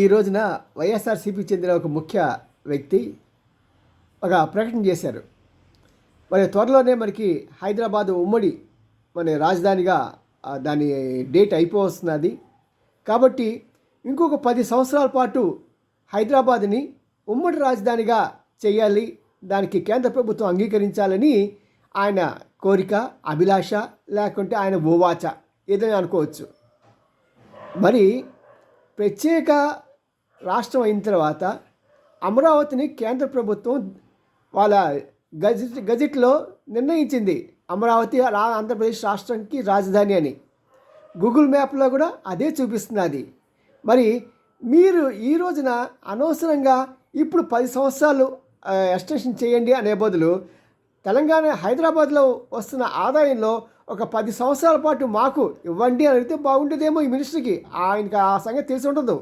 ఈ రోజున వైఎస్ఆర్సీపీ చెందిన ఒక ముఖ్య వ్యక్తి ఒక ప్రకటన చేశారు. మరి త్వరలోనే మనకి హైదరాబాద్ ఉమ్మడి మన రాజధానిగా దాని డేట్ అయిపోవస్తున్నది. కాబట్టి ఇంకొక పది సంవత్సరాల పాటు హైదరాబాద్ని ఉమ్మడి రాజధానిగా చేయాలి దానికి కేంద్ర ప్రభుత్వం అంగీకరించాలని ఆయన కోరిక అభిలాష లేకుంటే ఆయన ఓవాచ ఏదైనా అనుకోవచ్చు. మరి ప్రత్యేక రాష్ట్రం అయిన తర్వాత అమరావతిని కేంద్ర ప్రభుత్వం వాళ్ళ గజెట్ గజెట్లో నిర్ణయించింది. అమరావతి ఆంధ్రప్రదేశ్ రాష్ట్రానికి రాజధాని అని. గూగుల్ మ్యాప్లో కూడా అదే చూపిస్తున్నది. మరి మీరు ఈ రోజున అనవసరంగా ఇప్పుడు పది సంవత్సరాలు ఎక్స్టెన్షన్ చేయండి అనే బదులు తెలంగాణ హైదరాబాద్లో వస్తున్న ఆదాయంలో ఒక పది సంవత్సరాల పాటు మాకు ఇవ్వండి అని అడిగితే బాగుంటుందేమో ఈ మినిస్టర్కి. ఆయనకి ఆ సంగతి తెలిసి ఉండదు